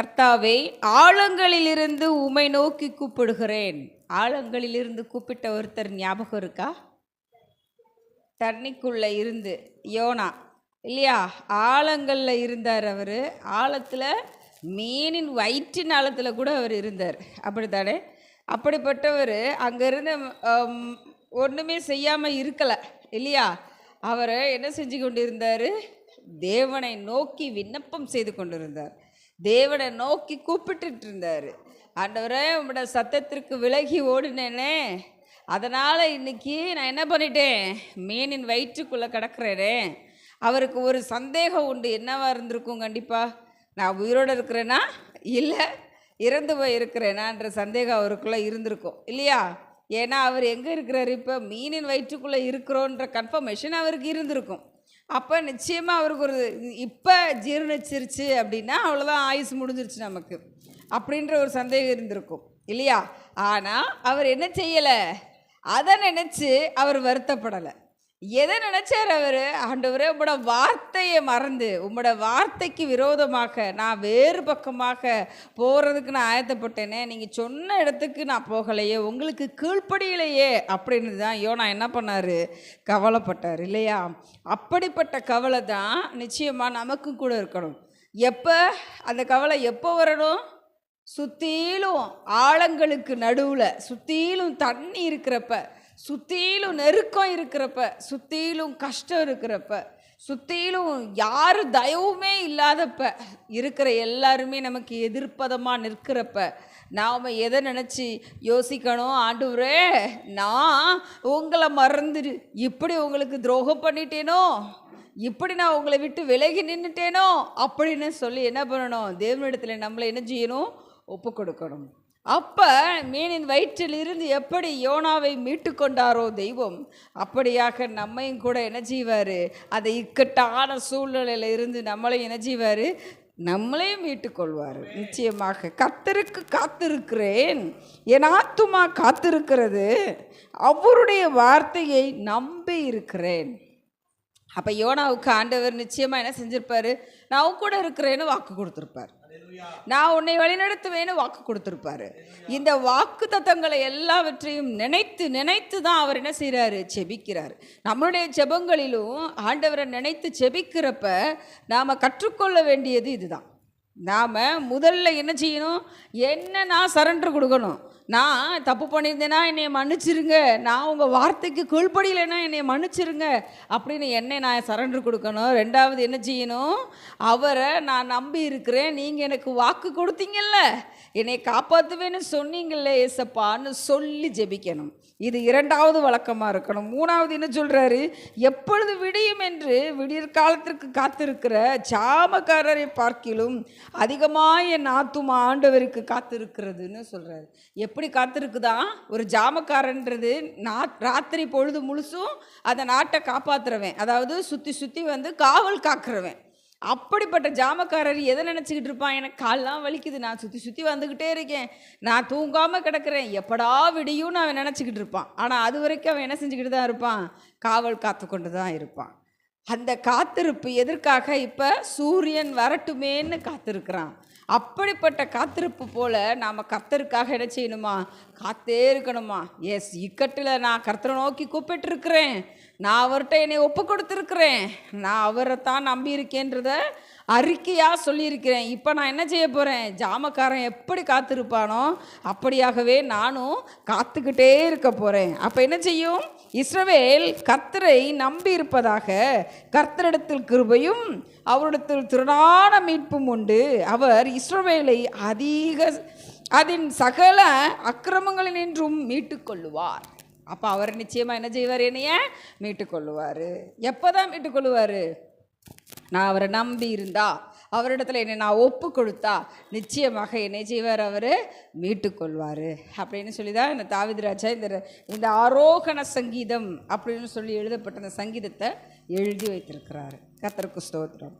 கர்த்தாவே ஆழங்களிலிருந்து உமை நோக்கி கூப்பிடுகிறேன். ஆழங்களிலிருந்து கூப்பிட்ட ஒருத்தர் ஞாபகம் இருக்கா? தண்ணிக்குள்ளே இருந்து யோனா. இல்லையா? ஆழங்களில் இருந்தார் அவர். ஆழத்தில் மீனின் வயிற்றின் ஆழத்தில் கூட அவர் இருந்தார். அப்படித்தானே? அப்படிப்பட்டவர் அங்கேருந்து ஒன்றுமே செய்யாமல் இருக்கலை. இல்லையா? அவர் என்ன செஞ்சு கொண்டிருந்தார்? தேவனை நோக்கி விண்ணப்பம் செய்து கொண்டிருந்தார். தேவனை நோக்கி கூப்பிட்டுட்டு இருந்தார் ஆண்டவரே உங்களோட சத்தத்திற்கு விலகி ஓடினேனே. அதனால் இன்னைக்கு நான் என்ன பண்ணிட்டேன்? மீனின் வயிற்றுக்குள்ளே கிடக்கிறேனே. அவருக்கு ஒரு சந்தேகம் உண்டு. என்னவாக இருந்திருக்கும் கண்டிப்பாக நான் உயிரோடு இருக்கிறேனா? இல்லை இறந்து போய் இருக்கிறேனான்ற சந்தேகம் அவருக்குள்ளே இருந்திருக்கும். இல்லையா? ஏன்னா அவர் எங்கே இருக்கிறார் இப்போ? மீனின் வயிற்றுக்குள்ளே இருக்கிறோன்ற கன்ஃபர்மேஷன் அவருக்கு இருந்திருக்கும். அப்போ நிச்சயமாக அவருக்கு ஒரு இப்போ ஜீர்ணிச்சிருச்சு அப்படின்னா அவ்வளோதான் ஆயுசு முடிஞ்சிருச்சு நமக்கு. அப்படின்ற ஒரு சந்தேகம் இருந்திருக்கும். இல்லையா? ஆனால் அவர் என்ன செய்யலை? அதை நினச்சி அவர் வருத்தப்படலை. எதை நினச்சார் அவர்? ஆண்டவரே உங்களோட வார்த்தையை மறந்து உங்களோட வார்த்தைக்கு விரோதமாக நான் வேறு பக்கமாக போகிறதுக்கு நான் ஆயத்தப்பட்டேனே நீங்கள் சொன்ன இடத்துக்கு நான் போகலையே உங்களுக்கு கீழ்ப்படியிலையே அப்படின்னு தான் யோனா என்ன பண்ணார்? கவலைப்பட்டார் இல்லையா? அப்படிப்பட்ட கவலை தான் நிச்சயமாக நமக்கும் கூட இருக்கணும். எப்போ? அந்த கவலை எப்போ வரணும்? சுற்றிலும் ஆழங்களுக்கு நடுவில் சுற்றிலும் தண்ணி இருக்கிறப்ப சுற்றிலும் நெருக்கம் இருக்கிறப்ப சுற்றிலும் கஷ்டம் இருக்கிறப்ப. சுத்தியிலும் யாரும் தயவுமே இல்லாதப்ப இருக்கிற எல்லாருமே நமக்கு எதிர்ப்பதமாக நிற்கிறப்ப நாம் எதை நினச்சி யோசிக்கணும் ஆண்டவரே நான் உங்களை மறந்துடு இப்படி உங்களுக்கு துரோகம் பண்ணிட்டேனோ இப்படி நான் உங்களை விட்டு விலகி நின்றுட்டேனோ அப்படின்னு சொல்லி என்ன பண்ணணும்? தேவனிடத்தில் நம்மளை என்ன செய்யணும்? ஒப்பு கொடுக்கணும் அப்போ மீனின் வயிற்றில் இருந்து எப்படி யோனாவை மீட்டு கொண்டாரோ தெய்வம் அப்படியாக நம்மையும் கூட என்ன செய்வார் இக்கட்டான சூழ்நிலையில் இருந்து நம்மளையும் என்ன செய்வார் நம்மளையும் மீட்டுக்கொள்வார். நிச்சயமாக கத்தருக்கு காத்திருக்கிறேன். என் ஆத்துமா காத்திருக்கிறது. அவருடைய வார்த்தையை நம்பி இருக்கிறேன். அப்போ யோனாவுக்கு ஆண்டவர் நிச்சயமாக என்ன செஞ்சுருப்பார்? நான் கூட இருக்கிறேன்னு வாக்கு கொடுத்துருப்பார். நான் உன்னை வழிநடத்துவேன்னு வாக்கு கொடுத்துருப்பாரு. இந்த வாக்கு தத்தங்களை எல்லாவற்றையும் நினைத்து நினைத்து தான் அவர் என்ன செய்கிறாரு செபிக்கிறார் நம்மளுடைய ஜெபங்களிலும் ஆண்டவரை நினைத்து செபிக்கிறப்ப நாம் கற்றுக்கொள்ள வேண்டியது இதுதான். நாம் முதல்ல என்ன செய்யணும்? என்ன நான் சரண்டர் கொடுக்கணும்? நான் தப்பு பண்ணியிருந்தேன்னா என்னை மன்னிச்சிருங்க. நான் உங்கள் வார்த்தைக்கு கீழ்ப்படியலைன்னா என்னை மன்னிச்சிருங்க. அப்படின்னு என்னை நான் சரண்டர் கொடுக்கணும். ரெண்டாவது என்ன செய்யணும்? அவரை நான் நம்பி இருக்கிறேன். நீங்கள் எனக்கு வாக்கு கொடுத்தீங்கல்ல. என்னை காப்பாற்றுவேன்னு சொன்னீங்கல்ல ஏசப்பான்னு சொல்லி ஜெபிக்கணும். இது இரண்டாவது வழக்கமாக இருக்கணும். மூணாவது என்ன சொல்கிறாரு எப்பொழுது விடியும் என்று விடியற் காலத்திற்கு காத்திருக்கிற ஜாமக்காரரை பார்க்கிலும் அதிகமாக என் ஆத்துமா ஆண்டவருக்கு காத்திருக்கிறதுன்னு சொல்கிறாரு எப்படி காத்திருக்குதா? ஒரு ஜாமக்காரன்றது நா ராத்திரி பொழுது முழுசும் அந்த நாட்டை காப்பாற்றுறவன் அதாவது சுற்றி சுற்றி வந்து காவல் காக்கிறவன். அப்படிப்பட்ட ஜாமக்காரர் எதை நினச்சிக்கிட்டு இருப்பான்? எனக்கு கால்லாம் வலிக்குது. நான் சுற்றி சுற்றி வந்துக்கிட்டே இருக்கேன். நான் தூங்காமல் கிடக்கிறேன். எப்படா விடியும் அவன் நினச்சிக்கிட்டு இருப்பான். ஆனால் அது வரைக்கும் அவன் என்ன செஞ்சுக்கிட்டு தான் இருப்பான்? காவல் காத்து கொண்டு தான் இருப்பான். அந்த காத்திருப்பு எதற்காக இப்போ சூரியன் வரட்டுமேன்னு காத்திருக்கிறான்? அப்படிப்பட்ட காத்திருப்பு போல் நாம் கர்த்தருக்காக என்ன செய்யணுமா? காத்தே இருக்கணுமா? எஸ் இக்கட்டில் நான் கர்த்தரை நோக்கி கூப்பிட்டுருக்கிறேன். நான் அவர்கிட்ட என்னை ஒப்பு கொடுத்துருக்குறேன் நான் அவரை தான் நம்பியிருக்கேன்றத அறிக்கையாக சொல்லியிருக்கிறேன். இப்போ நான் என்ன செய்ய போகிறேன் ஜாமக்காரன் எப்படி காத்திருப்பானோ அப்படியாகவே நானும் காத்துக்கிட்டே இருக்க போகிறேன் அப்போ என்ன செய்யும்? இஸ்ரவேல் கர்த்தரை நம்பியிருப்பதாக கர்த்தரிடத்தில் கிருபையும் அவரிடத்தில் திருடான மீட்பும் உண்டு. அவர் இஸ்ரவேலை அதிக அதன் சகல அக்கிரமங்களினின்றும் மீட்டுக்கொள்ளுவார். அப்போ அவர் நிச்சயமாக என்ன செய்வார்? என்னைய மீட்டுக்கொள்ளுவார். எப்போ தான் மீட்டுக்கொள்ளுவார்? நான் அவரை நம்பி இருந்தா அவரிடத்துல என்னை நான் ஒப்பு கொடுத்தா நிச்சயமாக என்னை செய்வார் அவர் மீட்டுக்கொள்வார். அப்படின்னு சொல்லி தான் இந்த தாவிதராஜா இந்த இந்த ஆரோகண சங்கீதம் அப்படின்னு சொல்லி எழுதப்பட்ட அந்த சங்கீதத்தை எழுதி வைத்திருக்கிறாரு. கத்தருக்கு ஸ்தோத்திரம்.